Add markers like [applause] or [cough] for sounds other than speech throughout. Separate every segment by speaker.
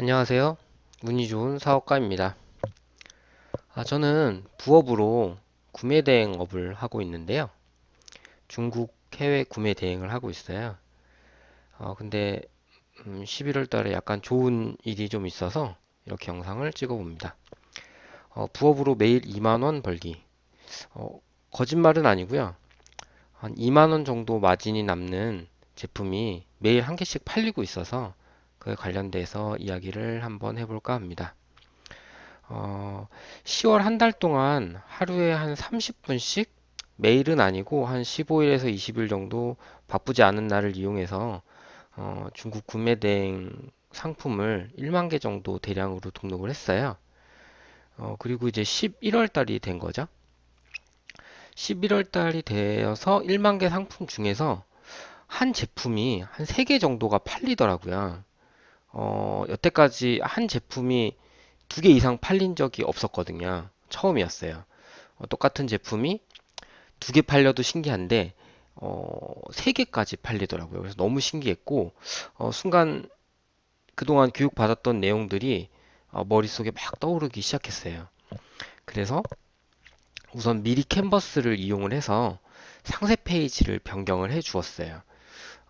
Speaker 1: 안녕하세요. 운이 좋은 사업가입니다. 아, 저는 부업으로 구매 대행업을 하고 있는데요. 중국 해외 구매 대행을 하고 있어요. 어, 근데 음, 11월 달에 약간 좋은 일이 좀 있어서 이렇게 영상을 찍어 봅니다. 어, 부업으로 매일 2만 원 벌기. 어, 거짓말은 아니고요. 한 2만 원 정도 마진이 남는 제품이 매일 한 개씩 팔리고 있어서 그에 관련돼서 이야기를 한번 해볼까 합니다. 어, 10월 한 달 동안 하루에 한 30분씩 매일은 아니고 한 15일에서 20일 정도 바쁘지 않은 날을 이용해서 어, 중국 구매 대행 상품을 1만 개 정도 대량으로 등록을 했어요. 어, 그리고 이제 11월 달이 된 거죠. 11월 달이 되어서 1만 개 상품 중에서 한 제품이 한 3개 정도가 팔리더라고요. 어, 여태까지 한 제품이 두 개 이상 팔린 적이 없었거든요. 처음이었어요. 어, 똑같은 제품이 두 개 팔려도 신기한데, 어, 세 개까지 팔리더라고요. 그래서 너무 신기했고, 어, 순간 그동안 교육받았던 내용들이 어, 머릿속에 막 떠오르기 시작했어요. 그래서 우선 미리 캔버스를 이용을 해서 상세 페이지를 변경을 해 주었어요.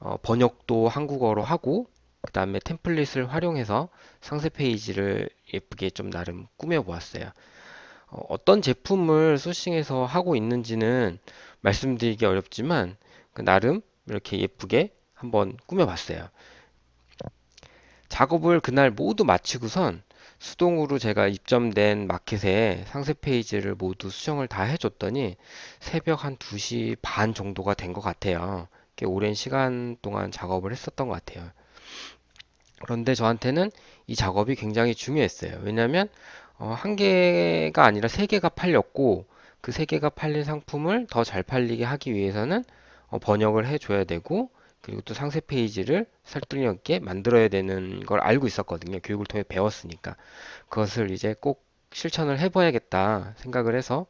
Speaker 1: 어, 번역도 한국어로 하고 그 다음에 템플릿을 활용해서 상세 페이지를 예쁘게 좀 나름 꾸며 보았어요. 어, 떤 제품을 소싱해서 하고 있는지는 말씀드리기 어렵지만 그 나름 이렇게 예쁘게 한번 꾸며 봤어요. 작업을 그날 모두 마치고선 수동으로 제가 입점된 마켓에 상세 페이지를 모두 수정을 다 해줬더니 새벽 한 2시 반 정도가 된 것 같아요. 꽤 오랜 시간 동안 작업을 했었던 것 같아요. 그런데 저한테는 이 작업이 굉장히 중요했어요. 왜냐하면 어, 한 개가 아니라 세 개가 팔렸고 그 세 개가 팔린 상품을 더 잘 팔리게 하기 위해서는 어, 번역을 해줘야 되고 그리고 또 상세 페이지를 설득력 있게 만들어야 되는 걸 알고 있었거든요. 교육을 통해 배웠으니까 그것을 이제 꼭 실천을 해봐야겠다 생각을 해서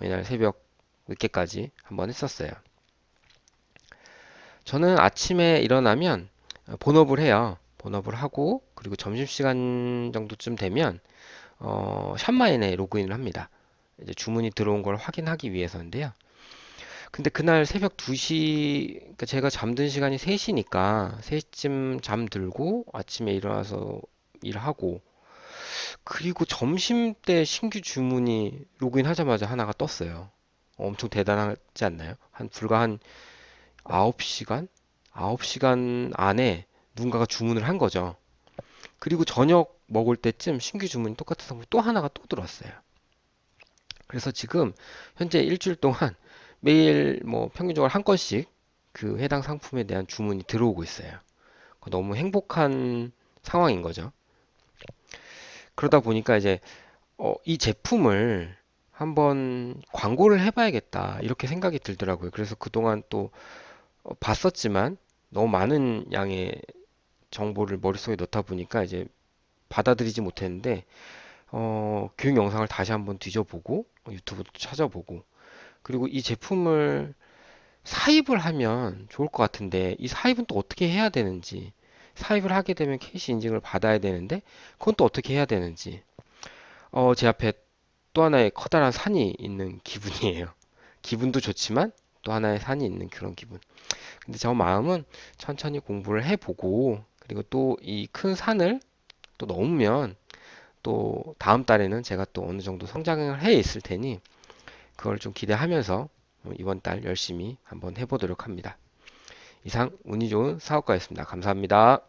Speaker 1: 이날 새벽 늦게까지 한번 했었어요. 저는 아침에 일어나면 본업을 해요. 본업을 하고 그리고 점심시간 정도쯤 되면 어, 샵마인에 로그인을 합니다. 이제 주문이 들어온 걸 확인하기 위해서인데요. 근데 그날 새벽 2시, 그러니까 제가 잠든 시간이 3시니까 3시쯤 잠들고 아침에 일어나서 일하고 그리고 점심 때 신규 주문이 로그인 하자마자 하나가 떴어요. 엄청 대단하지 않나요? 한 불과 한 9시간? 9시간 안에 누군가가 주문을 한 거죠. 그리고 저녁 먹을 때쯤 신규 주문이 똑같은 상품이 또 하나가 또 들어왔어요. 그래서 지금 현재 일주일 동안 매일 뭐 평균적으로 한 건씩 그 해당 상품에 대한 주문이 들어오고 있어요. 너무 행복한 상황인 거죠. 그러다 보니까 이제 어, 이 제품을 한번 광고를 해봐야겠다 이렇게 생각이 들더라고요. 그래서 그동안 또 어, 봤었지만 너무 많은 양의 정보를 머릿속에 넣다 보니까 이제 받아들이지 못했는데 어, 교육 영상을 다시 한번 뒤져보고 유튜브도 찾아보고 그리고 이 제품을 사입을 하면 좋을 것 같은데 이 사입은 또 어떻게 해야 되는지 사입을 하게 되면 캐시 인증을 받아야 되는데 그건 또 어떻게 해야 되는지 어, 제 앞에 또 하나의 커다란 산이 있는 기분이에요. [laughs] 기분도 좋지만 또 하나의 산이 있는 그런 기분. 근데 저 마음은 천천히 공부를 해보고 그리고 또 이 큰 산을 또 넘으면 또 다음 달에는 제가 또 어느 정도 성장을 해 있을 테니 그걸 좀 기대하면서 이번 달 열심히 한번 해보도록 합니다. 이상 운이 좋은 사업가였습니다. 감사합니다.